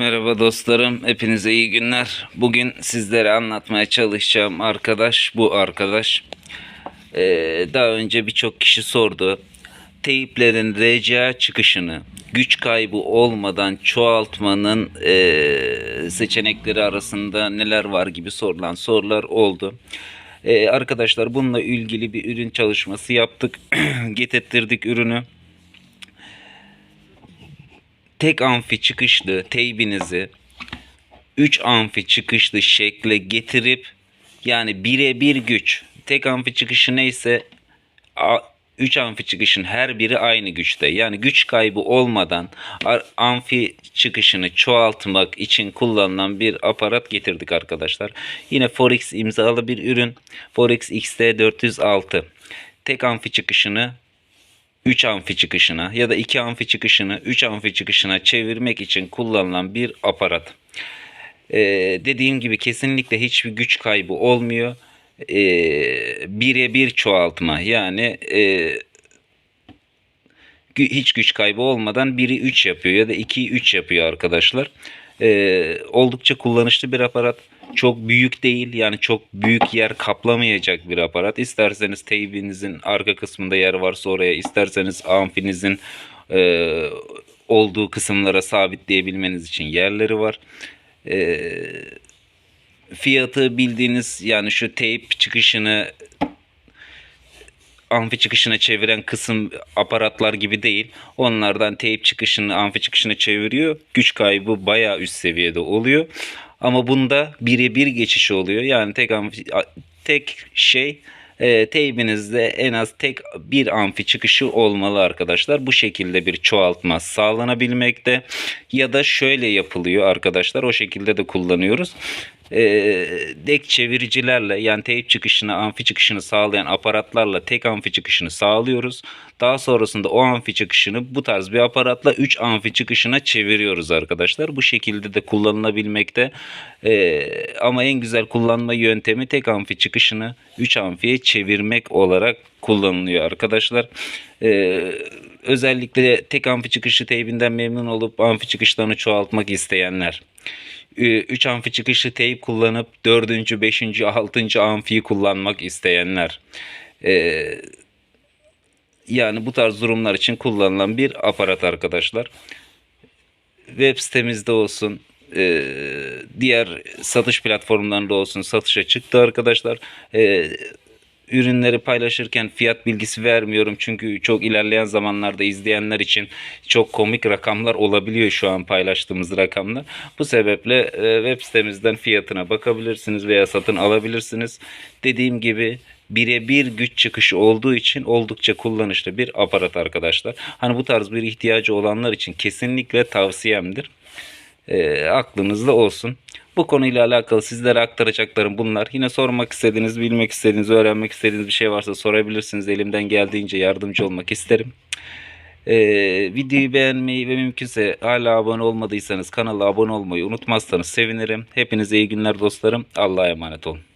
Merhaba dostlarım, hepinize iyi günler. Bugün sizlere anlatmaya çalışacağım arkadaş bu arkadaş. Ee, daha önce birçok kişi sordu. Teyiplerin RCA çıkışını güç kaybı olmadan çoğaltmanın ee, seçenekleri arasında neler var gibi sorulan sorular oldu. Ee, arkadaşlar bununla ilgili bir ürün çalışması yaptık. Getirttirdik ürünü tek amfi çıkışlı teybinizi 3 amfi çıkışlı şekle getirip yani birebir güç tek amfi çıkışı neyse 3 amfi çıkışın her biri aynı güçte. Yani güç kaybı olmadan amfi çıkışını çoğaltmak için kullanılan bir aparat getirdik arkadaşlar. Yine Forex imzalı bir ürün. Forex XT406. Tek amfi çıkışını 3 amfi çıkışına ya da 2 amfi çıkışını 3 amfi çıkışına çevirmek için kullanılan bir aparat. Ee, dediğim gibi kesinlikle hiçbir güç kaybı olmuyor. Ee, Birebir çoğaltma yani e, hiç güç kaybı olmadan biri 3 yapıyor ya da 2'yi 3 yapıyor arkadaşlar. Ee, oldukça kullanışlı bir aparat. Çok büyük değil yani çok büyük yer kaplamayacak bir aparat. İsterseniz teybinizin arka kısmında yer varsa oraya, isterseniz amfinizin e, olduğu kısımlara sabitleyebilmeniz için yerleri var. E, fiyatı bildiğiniz yani şu teyp çıkışını amfi çıkışına çeviren kısım aparatlar gibi değil. Onlardan teyp çıkışını amfi çıkışına çeviriyor. Güç kaybı bayağı üst seviyede oluyor. Ama bunda birebir geçiş oluyor. Yani tek amfi, tek şey e, teybinizde en az tek bir amfi çıkışı olmalı arkadaşlar. Bu şekilde bir çoğaltma sağlanabilmekte. Ya da şöyle yapılıyor arkadaşlar. O şekilde de kullanıyoruz e, dek çeviricilerle yani teyp çıkışını, amfi çıkışını sağlayan aparatlarla tek amfi çıkışını sağlıyoruz. Daha sonrasında o amfi çıkışını bu tarz bir aparatla 3 amfi çıkışına çeviriyoruz arkadaşlar. Bu şekilde de kullanılabilmekte. E, ama en güzel kullanma yöntemi tek amfi çıkışını 3 amfiye çevirmek olarak kullanılıyor arkadaşlar. E, özellikle tek amfi çıkışı teybinden memnun olup amfi çıkışlarını çoğaltmak isteyenler 3 amfi çıkışlı teyp kullanıp 4. 5. 6. amfiyi kullanmak isteyenler e, yani bu tarz durumlar için kullanılan bir aparat arkadaşlar. Web sitemizde olsun e, diğer satış platformlarında olsun satışa çıktı arkadaşlar. E, ürünleri paylaşırken fiyat bilgisi vermiyorum çünkü çok ilerleyen zamanlarda izleyenler için çok komik rakamlar olabiliyor şu an paylaştığımız rakamlar. Bu sebeple e, web sitemizden fiyatına bakabilirsiniz veya satın alabilirsiniz. Dediğim gibi birebir güç çıkışı olduğu için oldukça kullanışlı bir aparat arkadaşlar. Hani bu tarz bir ihtiyacı olanlar için kesinlikle tavsiyemdir. E, aklınızda olsun. Bu konuyla alakalı sizlere aktaracaklarım bunlar. Yine sormak istediğiniz, bilmek istediğiniz, öğrenmek istediğiniz bir şey varsa sorabilirsiniz. Elimden geldiğince yardımcı olmak isterim. Ee, videoyu beğenmeyi ve mümkünse hala abone olmadıysanız kanala abone olmayı unutmazsanız sevinirim. Hepinize iyi günler dostlarım. Allah'a emanet olun.